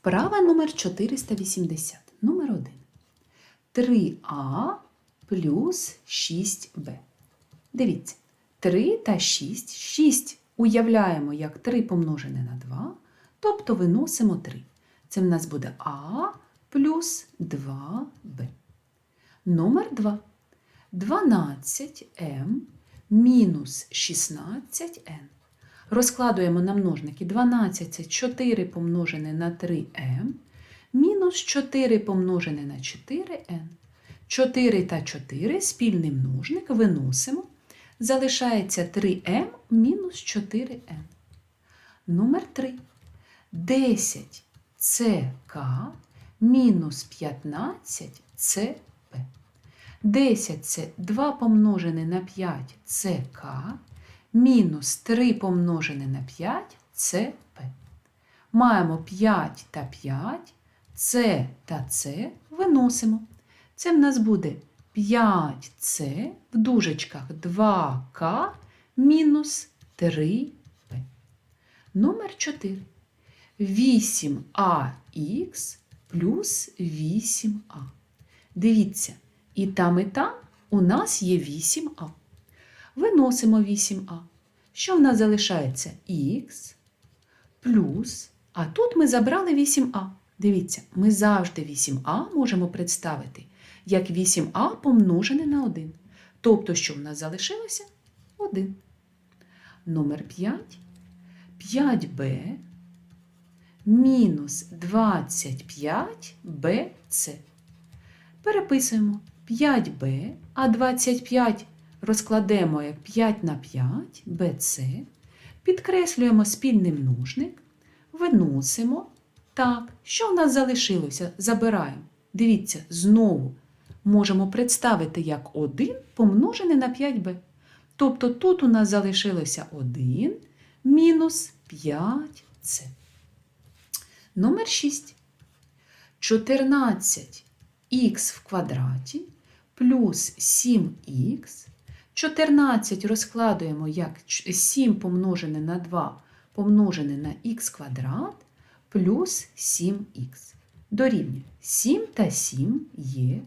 Вправа номер 480. Номер 1. 3а плюс 6b. Дивіться. 3 та 6. 6 уявляємо як 3 помножене на 2, тобто виносимо 3. Це в нас буде а плюс 2b. Номер 2. 12m мінус 16n. Розкладуємо на множники 12 це 4 помножене на 3m, мінус 4 помножене на 4n. 4 та 4 спільний множник виносимо. Залишається 3m мінус 4n. Номер 3. 10 ck мінус 15 cp. 10 це 2 помножене на 5 ck мінус 3 помножене на 5 це П. Маємо 5 та 5, С та С виносимо. Це в нас буде 5С в дужечках 2К мінус 3П. Номер 4. 8АХ плюс 8А. Дивіться, і там, і там у нас є 8А. Виносимо 8а. Що в нас залишається? Х плюс. А тут ми забрали 8а. Дивіться, ми завжди 8а можемо представити як 8а помножене на 1. Тобто, що в нас залишилося? 1. Номер 5. 5b мінус 25bc. Переписуємо 5b, а 25 розкладемо як 5 на 5 BC, підкреслюємо спільний множник, виносимо. Так, що в нас залишилося? Забираємо. Дивіться, знову можемо представити як 1 помножене на 5b. Тобто тут у нас залишилося 1 мінус 5c. Номер 6. 14х в квадраті плюс 7х 14 розкладуємо як 7 помножене на 2 помножене на х квадрат плюс 7х. Дорівнює 7 та 7 є.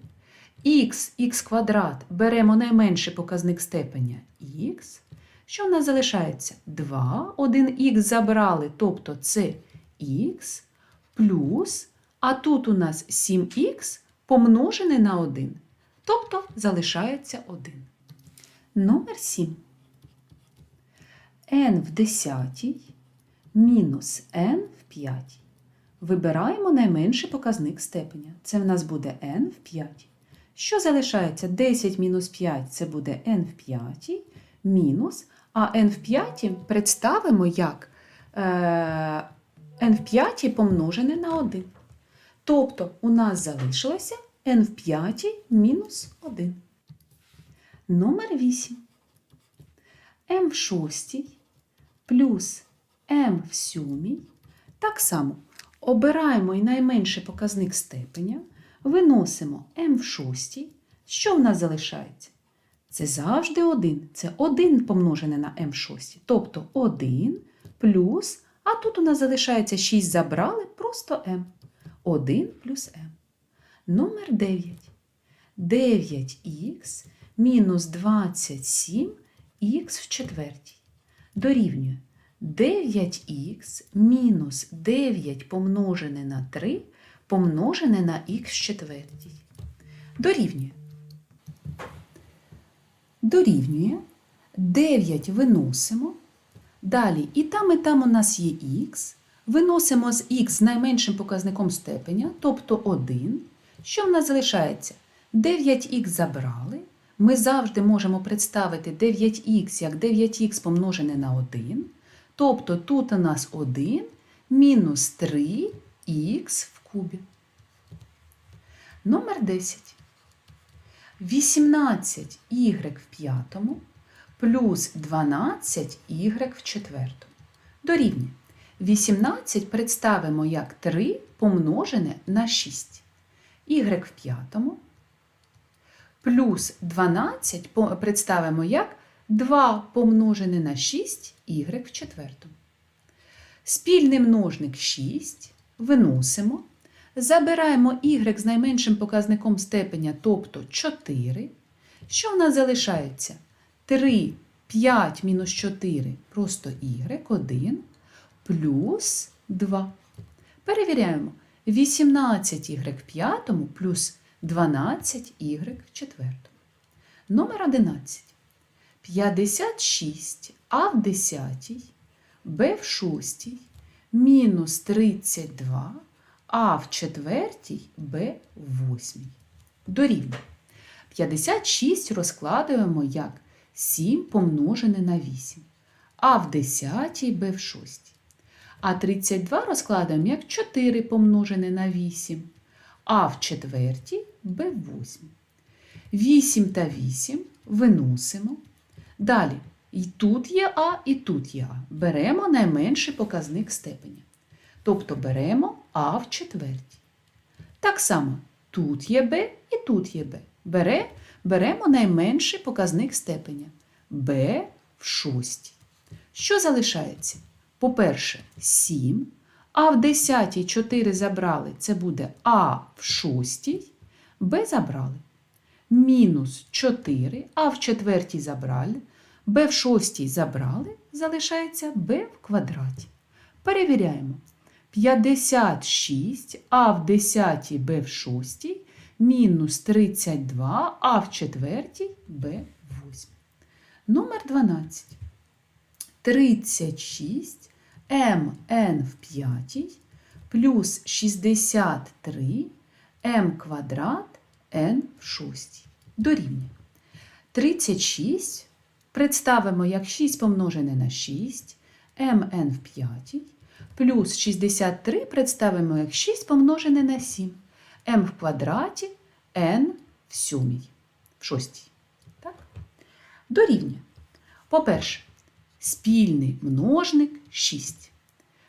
Х, х квадрат беремо найменший показник степеня х. Що в нас залишається? 2, 1х забрали, тобто це х, плюс, а тут у нас 7х помножене на 1, тобто залишається 1. Номер 7. n в 10 мінус n в 5. Вибираємо найменший показник степеня. Це в нас буде n в 5. Що залишається? 10 мінус 5 це буде n в 5 мінус, а n в 5 представимо як е, n в 5 помножене на 1. Тобто у нас залишилося n в 5 мінус 1. Номер 8. М в шостій плюс М в сьомій. Так само обираємо і найменший показник степеня, виносимо М в шостій. Що в нас залишається? Це завжди 1. Це 1 помножене на М в шостій. Тобто 1 плюс, а тут у нас залишається 6 забрали, просто М. 1 плюс М. Номер 9. 9х мінус 27х в четвертій. Дорівнює 9х мінус 9 помножене на 3 помножене на х в четвертій. Дорівнює. Дорівнює 9 виносимо. Далі і там, і там у нас є х. Виносимо з х з найменшим показником степеня, тобто 1. Що в нас залишається? 9х забрали. Ми завжди можемо представити 9х як 9х помножене на 1. Тобто тут у нас 1 мінус 3х в кубі. Номер 10. 18y в п'ятому плюс 12y в четвертому. Дорівнює. 18 представимо як 3 помножене на 6. y в п'ятому плюс 12 представимо як 2 помножене на 6 y в четвертому. Спільний множник 6, виносимо. Забираємо y з найменшим показником степеня, тобто 4. Що в нас залишається? 3, 5 мінус 4, просто y, 1, плюс 2. Перевіряємо. 18y в п'ятому плюс 12y в четвертому. Номер 11. 56 а в десятій, б в шостій, мінус 32, а в четвертій, б в восьмій. Дорівнює. 56 розкладуємо як 7 помножене на 8, а в десятій, б в шостій. А 32 розкладаємо як 4 помножене на 8, а в четвертій, б в восьмій. 8 та 8 виносимо. Далі, і тут є А, і тут є А. Беремо найменший показник степеня. Тобто беремо А в четвертій. Так само тут є Б і тут є Б. Бере, беремо найменший показник степеня Б в шостій. Що залишається? По-перше, 7. А в десятій 4 забрали. Це буде А в шостій. Б забрали. Мінус 4, А в четвертій забрали. Б в шостій забрали. Залишається Б в квадраті. Перевіряємо. 56, А в десятій, Б в шостій. Мінус 32, А в четвертій, Б в восьмій. Номер 12. 36 МН в п'ятій плюс 63 М квадрат Н в шостій. Дорівнює. 36 представимо як 6 помножене на 6, МН в п'ятій, плюс 63 представимо як 6 помножене на 7, М в квадраті, Н в сьомій, в шостій. Так? Дорівнює. По-перше, спільний множник 6.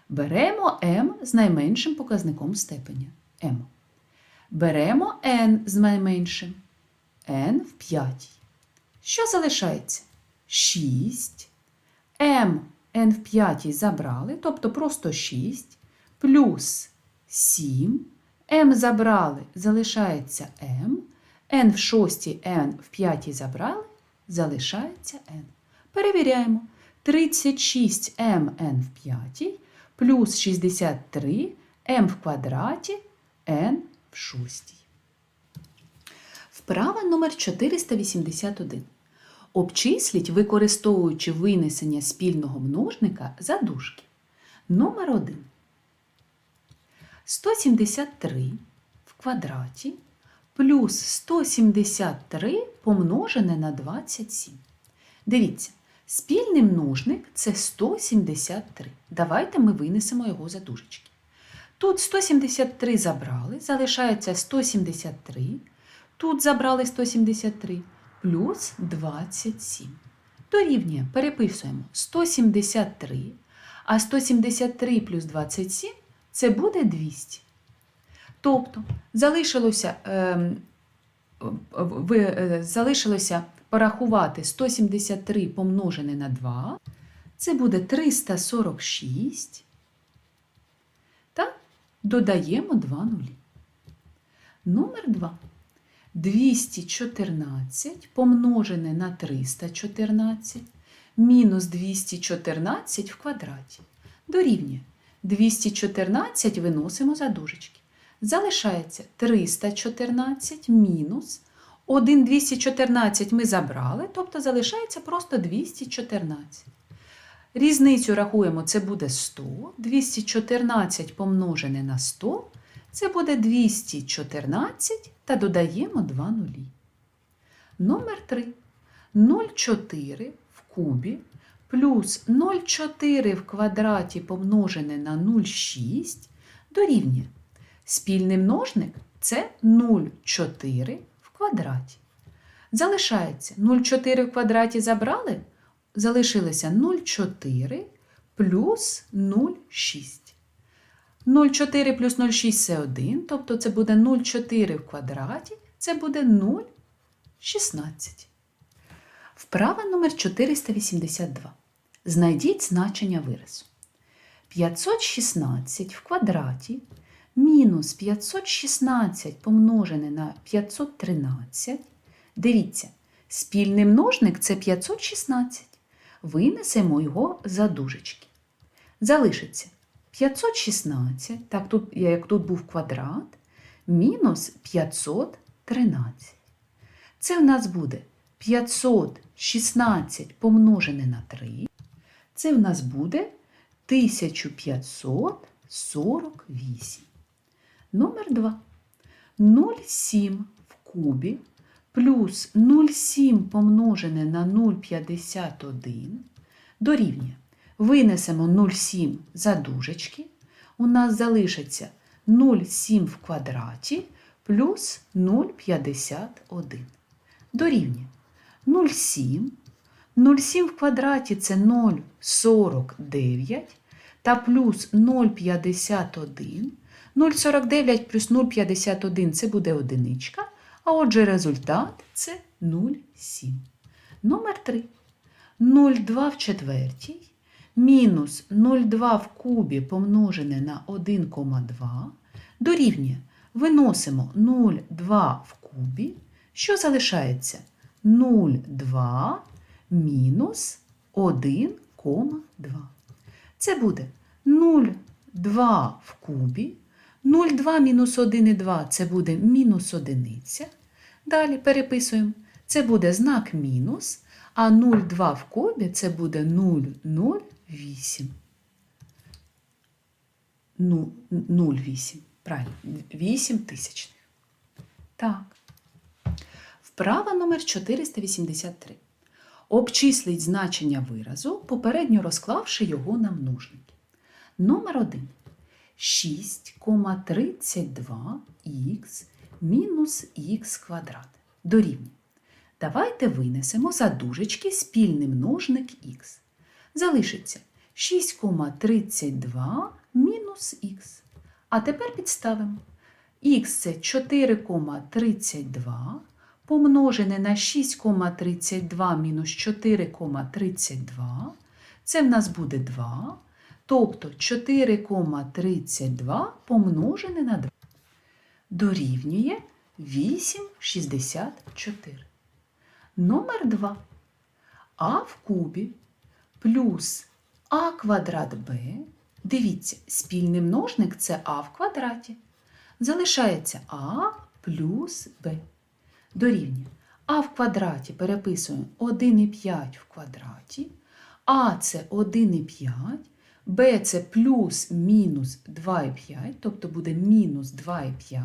Беремо m з найменшим показником степеня m. Беремо n з найменшим n в п'ятій. Що залишається? 6. m n в п'ятій забрали, тобто просто 6, плюс 7. m забрали, залишається m. n в шостій, n в п'ятій забрали, залишається n. Перевіряємо. 36 mn в п'ятій плюс 63 m в квадраті n в шостій. Вправа номер 481. Обчисліть, використовуючи винесення спільного множника задушки. Номер 1. 173 в квадраті плюс 173 помножене на 27. Дивіться. Спільний множник це 173. Давайте ми винесемо його за дужечки. Тут 173 забрали, залишається 173. Тут забрали 173 плюс 27. Дорівнює, переписуємо 173, а 173 плюс 27 це буде 200. Тобто залишилося, е, е, залишилося порахувати 173 помножене на 2, це буде 346. Та додаємо 2 нулі. Номер 2. 214 помножене на 314 мінус 214 в квадраті. Дорівнює 214 виносимо за дужечки. Залишається 314 мінус 1 214 ми забрали, тобто залишається просто 214. Різницю рахуємо, це буде 100. 214 помножене на 100, це буде 214 та додаємо 2 нулі. Номер 3. 0,4 в кубі плюс 0,4 в квадраті помножене на 0,6 дорівнює. Спільний множник це 0,4 квадраті. Залишається 0,4 в квадраті забрали, залишилося 0,4 плюс 0,6. 0,4 плюс 0,6 це 1, тобто це буде 0,4 в квадраті, це буде 0,16. Вправа номер 482. Знайдіть значення виразу. 516 в квадраті мінус 516 помножене на 513. Дивіться, спільний множник це 516. Винесемо його за дужечки. Залишиться 516, так тут, як тут був квадрат, мінус 513. Це в нас буде 516 помножене на 3. Це в нас буде 1548. Номер 2. 0,7 в кубі плюс 0,7 помножене на 0,51 дорівнює. Винесемо 0,7 за дужечки. У нас залишиться 0,7 в квадраті плюс 0,51. Дорівнює 0,7. 0,7 в квадраті це 0,49 та плюс 0,51. 0,49 плюс 0,51 це буде одиничка, а отже результат це 0,7. Номер 3. 0,2 в четвертій мінус 0,2 в кубі помножене на 1,2 дорівнює. Виносимо 0,2 в кубі. Що залишається? 0,2 мінус 1,2. Це буде 0,2 в кубі. 0,2 мінус 1,2 це буде мінус одиниця. Далі переписуємо. Це буде знак мінус, а 0,2 в кубі це буде 0,08. Ну, 0,8. Правильно, 8 тисячних. Так. Вправа номер 483. Обчисліть значення виразу, попередньо розклавши його на множники. Номер 1. 6,32х мінус х квадрат. Дорівнює. Давайте винесемо за дужечки спільний множник х. Залишиться 6,32 мінус х. А тепер підставимо. х це 4,32 помножене на 6,32 мінус 4,32. Це в нас буде 2. Тобто 4,32 помножене на 2 дорівнює 8,64. Номер 2. А в кубі плюс а квадрат Б. Дивіться, спільний множник це а в квадраті. Залишається а плюс Б. Дорівнює. А в квадраті переписуємо 1,5 в квадраті. А це 1,5. Б це плюс мінус 2,5, тобто буде мінус 2,5.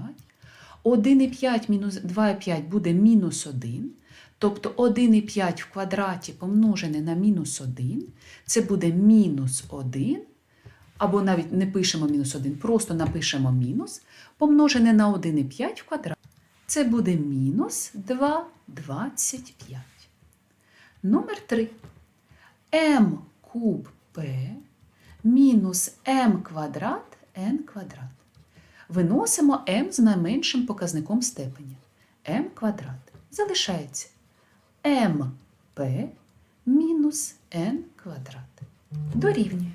1,5 мінус 2,5 буде мінус 1. Тобто 1,5 в квадраті помножене на мінус 1, це буде мінус 1, або навіть не пишемо мінус 1, просто напишемо мінус, помножене на 1,5 в квадраті. Це буде мінус 2,25. Номер 3. М куб П мінус М квадрат Н квадрат. Виносимо М з найменшим показником степеня. М квадрат. Залишається МП мінус Н квадрат. Дорівнює.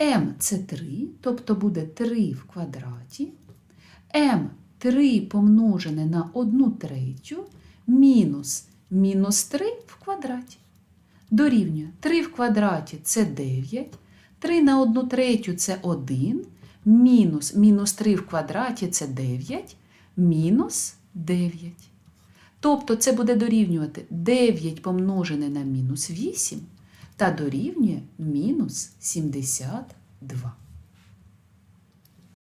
М це 3, тобто буде 3 в квадраті. М 3 помножене на 1 третю мінус мінус 3 в квадраті. Дорівнює 3 в квадраті це 9, 3 на 1 третю це 1, мінус мінус 3 в квадраті це 9, мінус 9. Тобто це буде дорівнювати 9 помножене на мінус 8 та дорівнює мінус 72.